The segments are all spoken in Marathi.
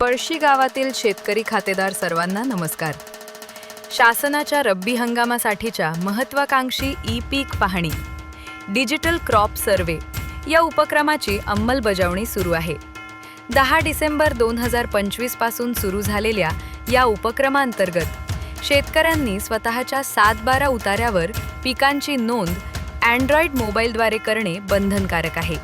पळशी गावातील शेतकरी खातेदार सर्वांना नमस्कार. शासनाच्या रब्बी हंगामासाठीच्या महत्वाकांक्षी ई पीक पाहणी डिजिटल क्रॉप सर्वे या उपक्रमाची अंमलबजावणी सुरू आहे. दहा डिसेंबर दोन हजार पंचवीसपासून सुरू झालेल्या या उपक्रमांतर्गत शेतकऱ्यांनी स्वतःच्या सात बारा उतार्यावर पिकांची नोंद अँड्रॉइड मोबाईलद्वारे करणे बंधनकारक आहे.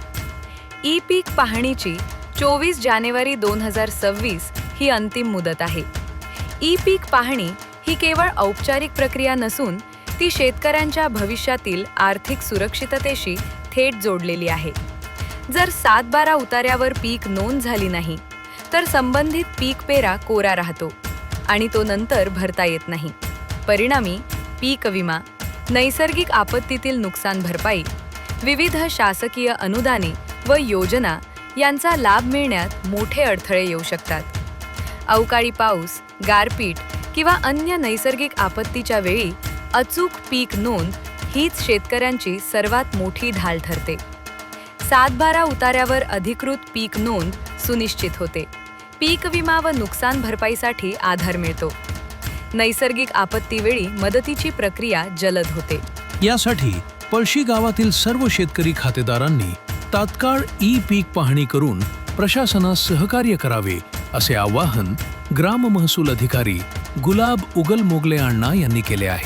ई पीक पाहणीची चोवीस जानेवारी दोन हजार सव्वीस ही अंतिम मुदत आहे. ई पीक पाहणी ही केवळ औपचारिक प्रक्रिया नसून ती शेतकऱ्यांच्या भविष्यातील आर्थिक सुरक्षिततेशी थेट जोडलेली आहे. जर सात बारा उतार्यावर पीक नोंद झाली नाही तर संबंधित पीक पेरा कोरा राहतो आणि तो नंतर भरता येत नाही. परिणामी पीक विमा नैसर्गिक आपत्तीतील नुकसान भरपाई विविध शासकीय अनुदाने व योजना यांचा लाभ मिळण्यात मोठे अडथळे येऊ शकतात. अवकाळी पाऊस गारपीट किंवा अन्य नैसर्गिक आपत्तीच्या वेळी अचूक पीक नोंद हीच शेतकऱ्यांची सर्वात मोठी ढाल ठरते. सातबारा उतार्यावर अधिकृत पीक नोंद सुनिश्चित होते. पीक विमा व नुकसान भरपाईसाठी आधार मिळतो. नैसर्गिक आपत्तीवेळी मदतीची प्रक्रिया जलद होते. यासाठी पळशी गावातील सर्व शेतकरी खातेदारांनी तात्काळ ई पीक पाहणी करून प्रशासनास सहकार्य करावे असे आवाहन ग्राम महसूल अधिकारी गुलाब उगल मोगले अण्णा यांनी केले आहे.